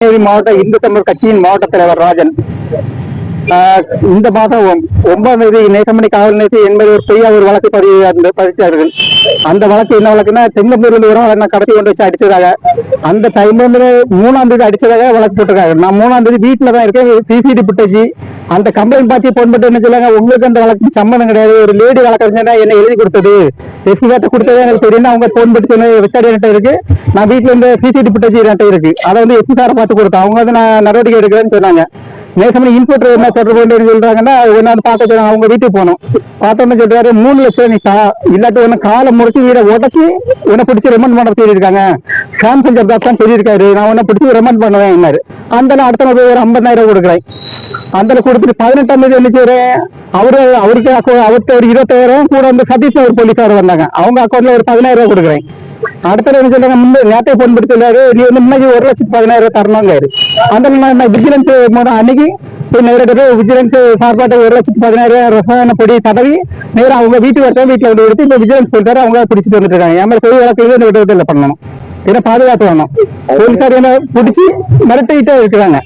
கிருஷ்ணகிரி மாவட்ட இந்து தமிழ் கட்சியின் மாவட்ட தலைவர் ராஜன். இந்த மாதம் ஒன்பதாம் தேதி நேசமணி காவல் நிலையத்தில் என்பது ஒரு பெரிய ஒரு வழக்கு பதிவு பதித்தார்கள். அந்த வழக்கு என்ன வழக்குன்னா தெங்கம்பூரில் வரும் என்ன கடத்தி கொண்டு வச்சு அடிச்சதாக அந்த டைம்ல மூணாம் தேதி அடிச்சதாக வழக்கு போட்டிருக்காங்க. நான் மூணாம் தேதி வீட்டில் தான் இருக்கேன் சிசிடி புட்டேஜ் அந்த கம்ப்ளைண்ட் பார்த்து போன் பண்ணிட்டு என்ன சொல்லுவாங்க உங்களுக்கு அந்த வழக்கு சம்மந்தம் கிடையாது ஒரு லேடி வழக்கறிஞர் என்ன எழுதி கொடுத்தது. எஸ்பி கிட்ட கொடுத்ததே எனக்கு தெரியும் அவங்க போன் பண்ணி சொன்ன ரெக்கார்டு என்கிட்ட இருக்கு. நான் வீட்டுல இருந்து சிசிடி புட்டேஜ் என்கிட்ட இருக்கு. அதை வந்து எஸ்பி பார்த்து கொடுத்தேன் அவங்க வந்து நான் நடவடிக்கை எடுக்கிறேன்னு சொன்னாங்க. நேசமணி இன்புட் என்ன தொடர்பு கொண்டு சொல்றாங்கன்னா என்னன்னு பார்க்க அவங்க வீட்டுக்கு போனோம் பார்த்தோம்னு சொல்றாரு மூணு லட்சம் நீ இல்லாட்டி உன்னை காலை முடிச்சு வீட உடச்சி உன்னை பிடிச்சி ரெமண்ட் பண்ண சொல்லியிருக்காங்க ஷாம் பஞ்சர் தான் சொல்லியிருக்காரு. நான் உன்னை பிடிச்சி ரெமண்ட் பண்ணுவேன் என்னாரு. அந்த அடுத்த நாள் போய் ஒரு ஐம்பதாயிரம் கொடுக்குறேன். அந்த கொடுத்துட்டு பதினெட்டாம் தேதி என்ன செய்யறேன்? அவரு அவருக்கு account- அவருக்கு ஒரு இருபத்தாயிரம் கூட வந்து சதீஷ் ஒரு போலீஸார் வந்தாங்க. அவங்க அக்கௌண்ட்ல ஒரு பதினாயிரம் ரூபாய் கொடுக்குறேன். அடுத்த என்ன சொல்றாங்க முன்ன நேரத்தை போன் பண்ணி நீ வந்து முன்னாடி ஒரு லட்சத்து பதினாயிரம் தரணுங்காரு அந்த நான் விஜிலன்ஸ் அன்னைக்கு போய் நேரடியாக விஜிலன்ஸ் சார்பாட்ட ஒரு லட்சத்து பதினாயிரம் ரசாயன பொடி தடவி நேரம் அவங்க வீட்டு வரட்டும் வீட்டுல வந்து எடுத்து இப்ப விஜிலன்ஸ் சொல்லிட்டாரு அவங்க பிடிச்சிட்டு வந்துட்டு இருக்காங்க மேல பொய் வழக்கு இந்த விடுதலை பண்ணணும் ஏன்னா பாதுகாப்பு வேணும் போலீஸார் என்ன பிடிச்சி மிரட்டிக்கிட்டே இருக்கிறாங்க